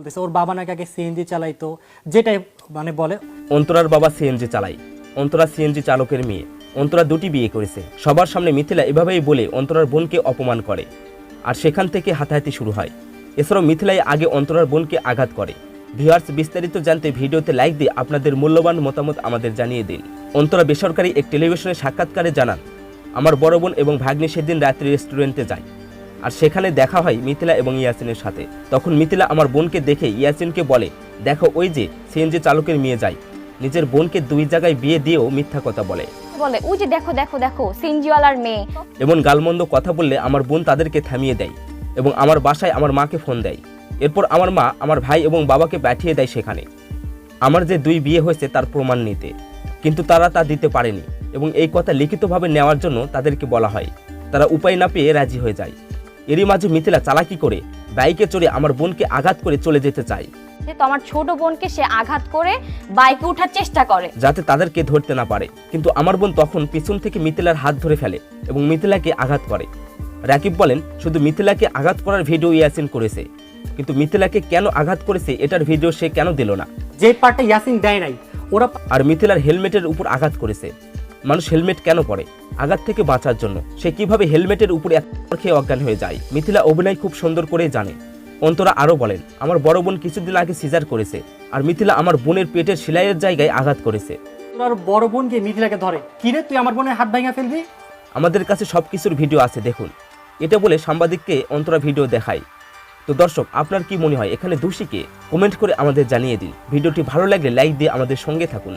বলতেছে, ওর বাবা নাকি আগে সিএনজি চালাইতো। যেটাই মানে বলে। অন্তরার বাবা সিএনজি চালায়। অন্তরা সিএনজি চালকের মেয়ে। অন্তরা দুটি বিয়ে করেছে। সবার সামনে মিথিলা এভাবেই বলে অন্তরার বোনকে অপমান করে। আর সেখান থেকে হাতাহাতি শুরু হয়। এছাড়াও মিথিলাই আগে অন্তরার বোনকে আঘাত করে। ভিউয়ার্স, বিস্তারিত জানতে ভিডিওতে লাইক দিয়ে আপনাদের মূল্যবান মতামত আমাদের জানিয়ে দিন। অন্তরা বেসরকারি এক টেলিভিশনে সাক্ষাৎকারে জানান, আমার বড় বোন এবং ভাগ্নি সেদিন রাত্রি রেস্টুরেন্টে যায়। আর সেখানে দেখা হয় মিথিলা এবং ইয়াসিনের সাথে। তখন মিথিলা আমার বোনকে দেখে ইয়াসিনকে বলে দেখো ওই যে সিএনজি চালকের মেয়ে যায়। নিজের বোনকে দুই জায়গায় বিয়ে দিয়েও মিথ্যা কথা বলে। বলে ওই যে দেখো দেখো দেখো সিনজিওয়ালার মেয়ে। এমন গালমন্দ কথা বললে আমার বোন তাদেরকে থামিয়ে দেয় এবং আমার বাসায় আমার মাকে ফোন দেয়। এরপর আমার মা আমার ভাই এবং বাবাকে পাঠিয়ে দেয় সেখানে। আমার যে দুই বিয়ে হয়েছে তার প্রমাণ নিতে। কিন্তু তারা তা দিতে পারেনি এবং এই কথা লিখিতভাবে নেওয়ার জন্য তাদেরকে বলা হয়। তারা উপায় না পেয়ে রাজি হয়ে যায়। এরই মাঝে মিথিলা চালাকি করে বাইকে চড়ে আমার বোনকে আঘাত করে চলে যেতে চায়। তো আমার ছোট বোনকে সে আঘাত করে বাইকে ওঠার চেষ্টা করে। যাতে তাদেরকে ধরতে না পারে। কিন্তু আমার বোন তখন পিছন থেকে মিথিলার হাত ধরে ফেলে এবং মিথিলাকে আঘাত করে। রাকিব বলেন শুধু মিথিলাকে আঘাত করার ভিডিও ইয়াসিন করেছে। কিন্তু মিথিলাকে কেন আঘাত করেছে এটার ভিডিও সে কেন দিল না? যে পার্টটা ইয়াসিন দেয় নাই ওরা আর মিথিলার হেলমেটের উপর আঘাত করেছে। মানুষ হেলমেট কেন পরে? আঘাত থেকে বাঁচার জন্য। সে কীভাবে হেলমেটের উপর খেয়ে অজ্ঞান হয়ে যায়? মিথিলা অভিনয় খুব সুন্দর করে জানে। অন্তরা আরও বলেন আমার বড় বোন কিছুদিন আগে সিজার করেছে আর মিথিলা আমার বোনের পেটের সেলাইয়ের জায়গায় আঘাত করেছে। ওর বড় বোন গিয়ে মিথিলাকে ধরে। কিরে তুই আমার বোনের হাত ভাঙা ফেলবি? আমাদের কাছে সব কিছুর ভিডিও আছে দেখুন। এটা বলে সাংবাদিককে অন্তরা ভিডিও দেখায়। তো দর্শক আপনার কি মনে হয় এখানে দোষীকে কমেন্ট করে আমাদের জানিয়ে দিন। ভিডিওটি ভালো লাগলে লাইক দিয়ে আমাদের সঙ্গে থাকুন।